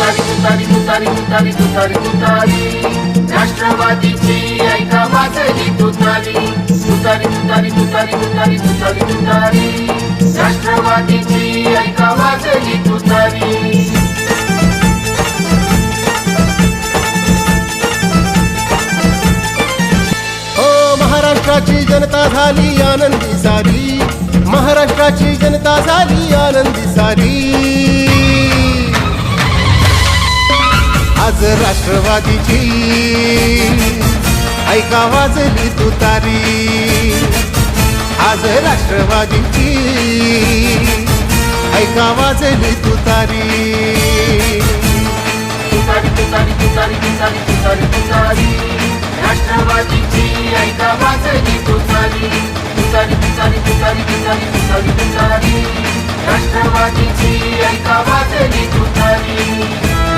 तुतारी तुतारी तुतारी तुतारी तुतारी तुतारी. राष्ट्रवादीची ऐका वाजली तुतारी. तुतारी तुतारी तुतारी तुतारी तुतारी तुतारी. राष्ट्रवादीची ऐका वाजली तुतारी. हो, महाराष्ट्राची जनता झाली आनंदी सारी. महाराष्ट्राची जनता झाली आनंदी सारी. राष्ट्रवादीची. ऐका वाजली तुतारी आज राष्ट्रवादीची. ऐका वाजली तुतारी तुतारी तुतारी तुतारी तुतारी तुतारी. राष्ट्रवादीची ऐका वाजली तुतारी तुतारी तुतारी तुतारी तुतारी तुतारी तुतारी. राष्ट्रवादीची ऐका वाजली तुतारी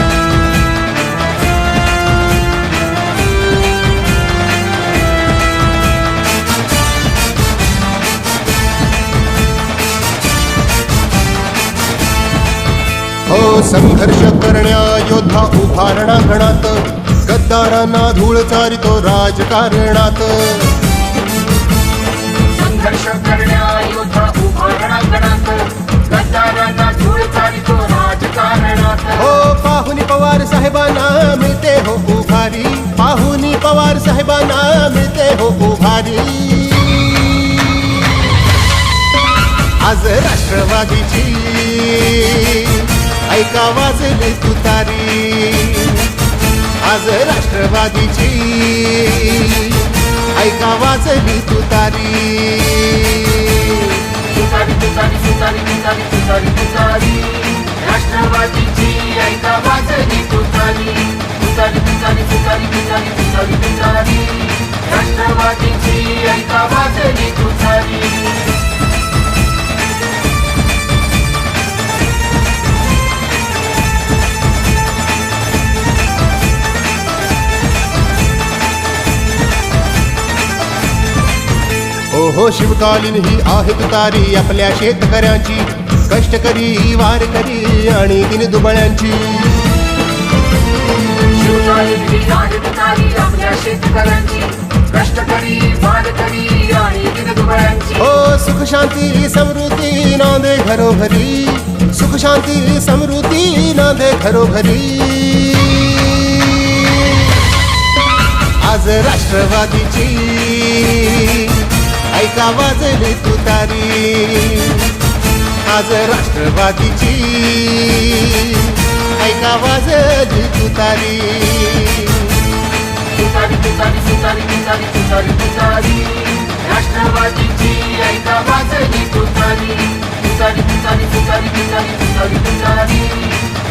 संघर्ष करण्या योद्धा उभारणा गणात गद्दारांना धूळ चारितो राजकारणात. संघर्ष करण्या योद्धा उभारणा गणात गद्दारांना धूळ चालितो राजकारणात. हो पाहुनी पवार साहेबांना मिळते हो उभारी. पाहुनी पवार साहेबांना मिळते हो उभारी. आज राष्ट्रवादीची ऐका वाजले तुतारी. आज राष्ट्रवादीची. ऐका वाजली तुतारी. राष्ट्रवादीची ऐका वाजली तुतारी तुतारी तुतारी तुतारी तुतारी. हो शिवकालीन ही आहे तुतारी आपल्या शेतकऱ्यांची. कष्टकरी वारकरी आणि दिन दुबळ्यांची. हो सुख शांती समृद्धी नांदे घरोघरी. सुख शांती समृद्धी नांदे घरोघरी. आज राष्ट्रवादीची का वाजली तुतारी आज राष्ट्रवादीची. ऐका वाजली तुतारी राष्ट्रवादीची ऐका वाजली तुतारी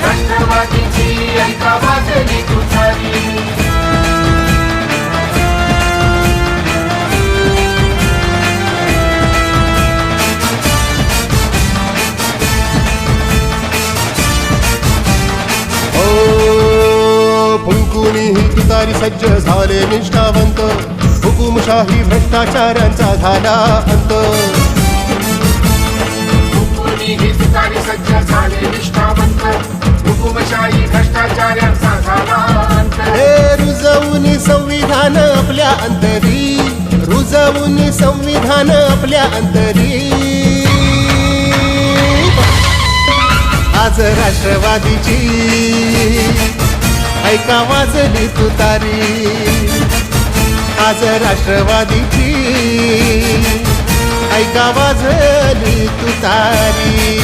राष्ट्रवादीची ऐका वाजली तुतारी तुतारी सज्ज झाले निष्ठावंत. हुकुमशाही भ्रष्टाचारांचा झाला अंत. रुजवून संविधान आपल्या अंतरी. रुजवून संविधान आपल्या अंतरी. आज राष्ट्रवादीची ऐका वाजली तुतारी आज राष्ट्रवादीची ऐका वाजली तुतारी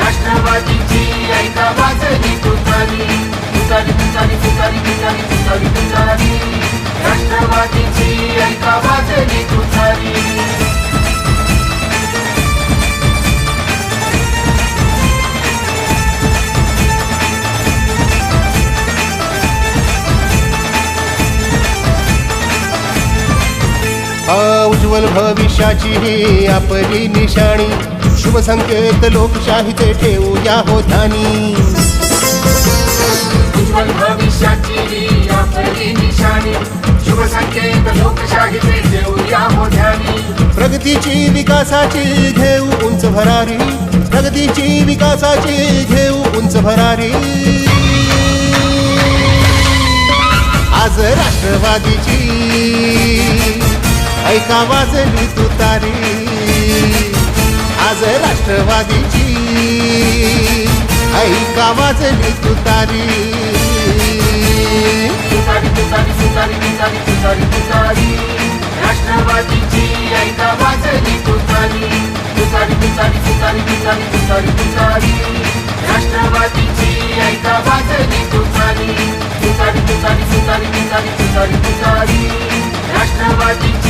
राष्ट्रवादीची ऐका वाजली तुतारी तुतारी राष्ट्रवादीची ऐका वाजली हा उज्ज्वल भविष्याची ही आपली निशाणी. शुभ संकेत लोकशाहीचे ठेवूया हो ध्यानी उज्ज्वल भविष्याची ही आपली निशाणी. शुभ संकेत लोकशाहीचे देऊया मोठ्यानी प्रगतीची विकासाची घेऊ उंच भरारी. प्रगतीची विकासाची घेऊ उंच भरारी. आज राष्ट्रवादीची ऐका वाजली तुतारी आज राष्ट्रवादीची ऐका वाजली तुतारी तुतारी तुतारी तुतारी तुतारी तुतारी तुतारी राष्ट्रवादीची ऐका वाजली तुतारी तुतारी तुतारी तुतारी तुतारी तुतारी तुतारी राष्ट्रवादीची ऐका वाजली तुतारी तुतारी तुतारी तुतारी तुतारी तुतारी तुतारी राष्ट्रवादीची